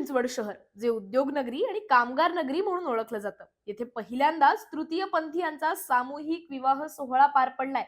चिंचवड शहर जे उद्योग नगरी आणि कामगार नगरी म्हणून ओळखलं जातं. येथे पहिल्यांदाच तृतीय पंथीयांचा सामूहिक विवाह सोहळा पार पडलाय.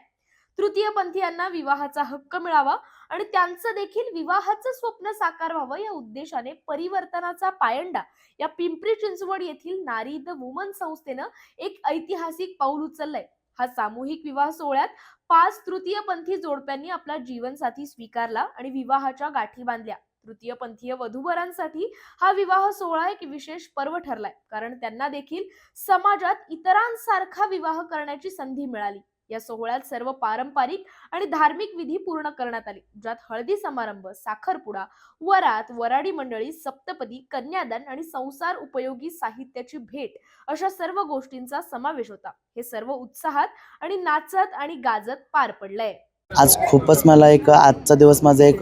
तृतीय पंथीयांना विवाहाचा हक्क मिळावा आणि त्यांचं देखील विवाहाचं स्वप्न साकार व्हावं या उद्देशाने परिवर्तनाचा पायंडा या पिंपरी चिंचवड येथील नारी द वुमन संस्थेनं एक ऐतिहासिक पाऊल उचललंय. हा सामूहिक विवाह सोहळ्यात पाच तृतीय पंथी जोडप्यांनी आपला जीवनसाथी स्वीकारला आणि विवाहाच्या गाठी बांधल्या. तृतीय पंथीय वधूवरांसाठी हा विवाह सोहळा एक विशेष पर्व ठरलाय. कारण त्यांना देखील समाजात इतरांसारखा विवाह करण्याची संधी मिळाली. या सोहळ्यात सर्व पारंपरिक आणि धार्मिक विधी पूर्ण करण्यात आली. ज्यात हळदी समारंभ साखरपुडा वरात वराडी मंडळी सप्तपदी कन्यादान आणि संसार उपयोगी साहित्याची भेट अशा सर्व गोष्टींचा समावेश होता. हे सर्व उत्साहात आणि नाचत आणि गाजत पार पडलंय. आज खूपच मला एक आजचा दिवस माझा एक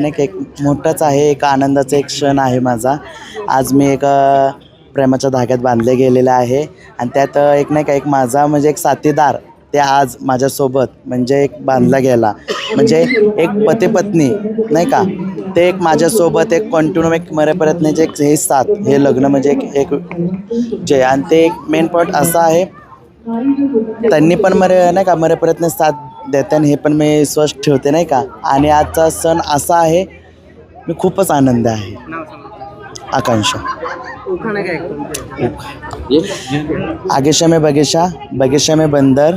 नाही का एक मोठाच आहे एक आनंदाचा एक क्षण आहे माझा. आज मी एक प्रेमाच्या धाग्यात बांधले गेलेलं आहे. आणि त्यात एक नाही का एक माझा म्हणजे एक साथीदार ते आज माझ्यासोबत म्हणजे एक बांधला गेला. म्हणजे एक पती पत्नी नाही का ते एक माझ्यासोबत एक कंटिन्यू एक मरेपर्यंत एक हे साथ हे लग्न म्हणजे एक एक जे आणि ते एक मेन पॉईंट असा आहे त्यांनी पण मरे नाही का मरेपर्यंत साथ देते आणि हे पण मी विश्वास ठेवते नाही का? आणि आजचा सण असा आहे मी खूपच आनंद आहे. आकांक्षा. आगेशा में बगेशा बगेशा में बंदर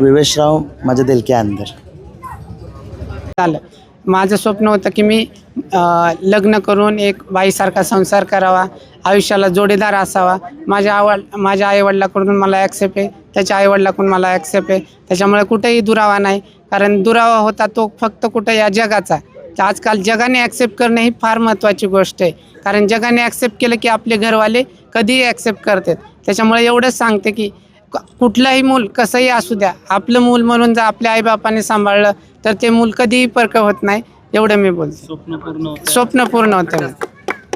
विवेशराव माझ्या दिल के अंदर. झालं माझं स्वप्न होतं की मी लग्न करून एक बाईसारखा संसार करावा आयुष्याला जोडीदार असावा. माझ्या आवड माझ्या आईवडिलाकडून मला ॲक्सेप्ट आहे त्याच्या आईवडिलाकडून मला ॲक्सेप्ट आहे. त्याच्यामुळे कुठेही दुरावा नाही कारण दुरावा होता तो फक्त कुठं या जगाचा. तर आजकाल जगाने ॲक्सेप्ट करणे ही फार महत्त्वाची गोष्ट आहे. कारण जगाने ॲक्सेप्ट केलं की आपले घरवाले कधीही ॲक्सेप्ट करतात. त्याच्यामुळे एवढंच सांगते की कुठलाही कुठलंही मूल कसंही असू द्या आपलं मूल म्हणून जर आपल्या आईबापाने सांभाळलं तर ते मूल कधीही परक होत नाही. एवढं मी बोलतो. स्वप्न पूर्ण होतं. स्वप्न पूर्ण होतं.